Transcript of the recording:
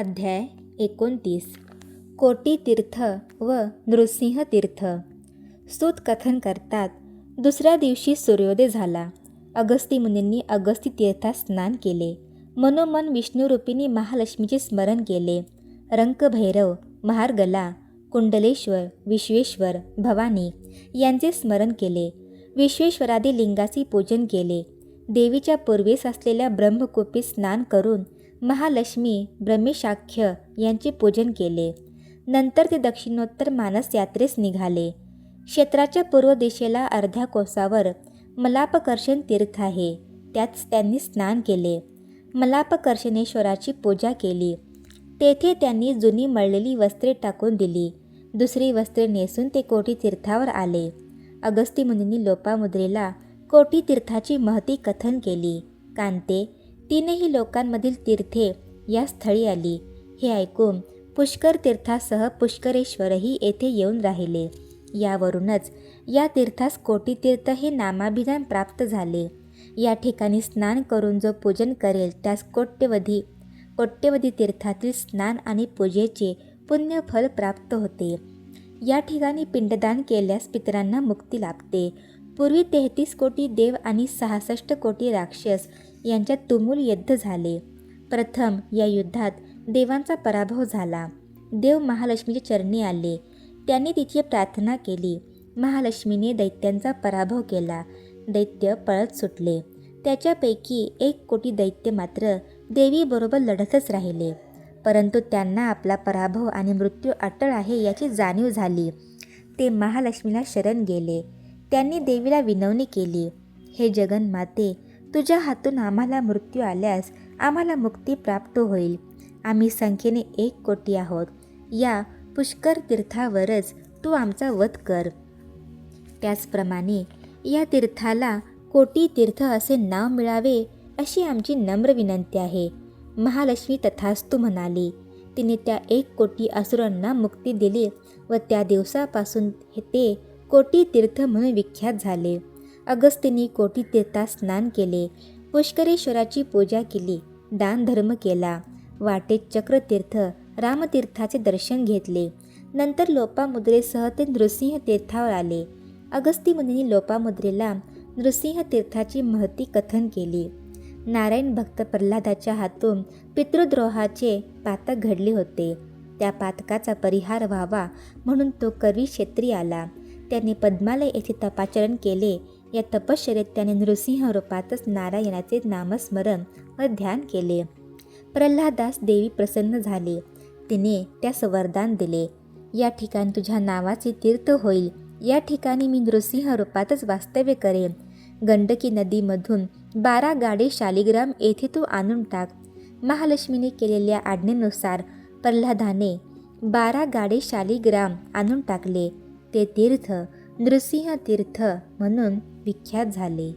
अध्याय एकोणतीस. कोटी तीर्थ व नृसिंहतीर्थ. सूत कथन करतात दुसऱ्या दिवशी सूर्योदय झाला. अगस्ती मुनींनी अगस्ती तीर्थात स्नान केले. मनोमन विष्णुरूपिणी महालक्ष्मीचे स्मरण केले. रंकभैरव महारगला कुंडलेश्वर विश्वेश्वर भवानी यांचे स्मरण केले. विश्वेश्वरादी लिंगाचे पूजन केले. देवीच्या पूर्वेस असलेल्या ब्रह्मकुपीत स्नान करून महालक्ष्मी ब्रह्मेशाख्य यांचे पूजन केले. नंतर ते दक्षिणोत्तर मानस यात्रेस निघाले. क्षेत्राच्या पूर्व दिशेला अर्ध्या कोसावर मलापकर्षण तीर्थ आहे. त्यात त्यांनी स्नान केले. मलापकर्षणेश्वराची पूजा केली. तेथे त्यांनी जुनी मळलेली वस्त्रे टाकून दिली. दुसरी वस्त्रे नेसून ते कोटी तीर्थावर आले. अगस्ती मुनींनी लोपामुद्रेला कोटी तीर्थाची महती कथन केली. कांते तीनही लोकांमधील तीर्थे या स्थळी आली. हे ऐकून पुष्कर तीर्थासह पुष्करेश्वरही येथे येऊन राहिले. यावरूनच या तीर्थास कोटीतीर्थ हे नामाभिधान प्राप्त झाले. या ठिकाणी स्नान करून जो पूजन करेल त्यास कोट्यवधी कोट्यवधी तीर्थातील स्नान आणि पूजेचे पुण्यफल प्राप्त होते. या ठिकाणी पिंडदान केल्यास पितरांना मुक्ती लाभते. पूर्वी तेहतीस कोटी देव आणि सहासष्ट कोटी राक्षस यांच्यात तुमूल युद्ध झाले. प्रथम या युद्धात देवांचा पराभव झाला. देव महालक्ष्मीच्या चरणी आले. त्यांनी तिची प्रार्थना केली. महालक्ष्मीने दैत्यांचा पराभव केला. दैत्य पळत सुटले. त्याच्यापैकी एक कोटी दैत्य मात्र देवीबरोबर लढतच राहिले. परंतु त्यांना आपला पराभव आणि मृत्यू अटळ आहे याची जाणीव झाली. ते महालक्ष्मीला शरण गेले. त्यांनी देवीला विनवणी केली. हे जगन्माते तुझ्या हातून आम्हाला मृत्यू आल्यास आम्हाला मुक्ती प्राप्त होईल. आम्ही संख्येने एक कोटी आहोत. या पुष्कर तीर्थावरच तू आमचा वध कर. त्याचप्रमाणे या तीर्थाला कोटी तीर्थ असे नाव मिळावे अशी आमची नम्र विनंती आहे. महालक्ष्मी तथास्तू म्हणाली तिने त्या एक कोटी असुरांना मुक्ती दिली व त्या दिवसापासून ते कोटी तीर्थ म्हणून विख्यात झाले. अगस्त्यनी कोटी तीर्थात स्नान केले. पुष्करेश्वराची पूजा केली. दानधर्म केला. वाटेत चक्रतीर्थ रामतीर्थाचे दर्शन घेतले. नंतर लोपामुद्रेसह ते नृसिंह तीर्थावर आले. अगस्तीमुनी लोपामुद्रेला नृसिंह तीर्थाची महती कथन केली. नारायण भक्त प्रल्हादाच्या हातून पितृद्रोहाचे पातक घडले होते. त्या पातकाचा परिहार व्हावा म्हणून तो कवी क्षेत्री आला. त्याने पद्मालय येथे तपाचरण केले. या तपश्चर्येत त्याने नृसिंह रूपातच नारायणाचे नामस्मरण व ध्यान केले. प्रल्हादास देवी प्रसन्न झाली. तिने त्यास वरदान दिले. या ठिकाणी तुझ्या नावाचे तीर्थ होईल. या ठिकाणी मी नृसिंह रूपातच वास्तव्य करेन. गंडकी नदीमधून बारा गाडे शालिग्राम येथे तू आणून टाक. महालक्ष्मीने केलेल्या आज्ञेनुसार प्रल्हादाने बारा गाडे शालिग्राम आणून टाकले. ते तीर्थ नृसिंह तीर्थ म्हणून विख्यात झाले.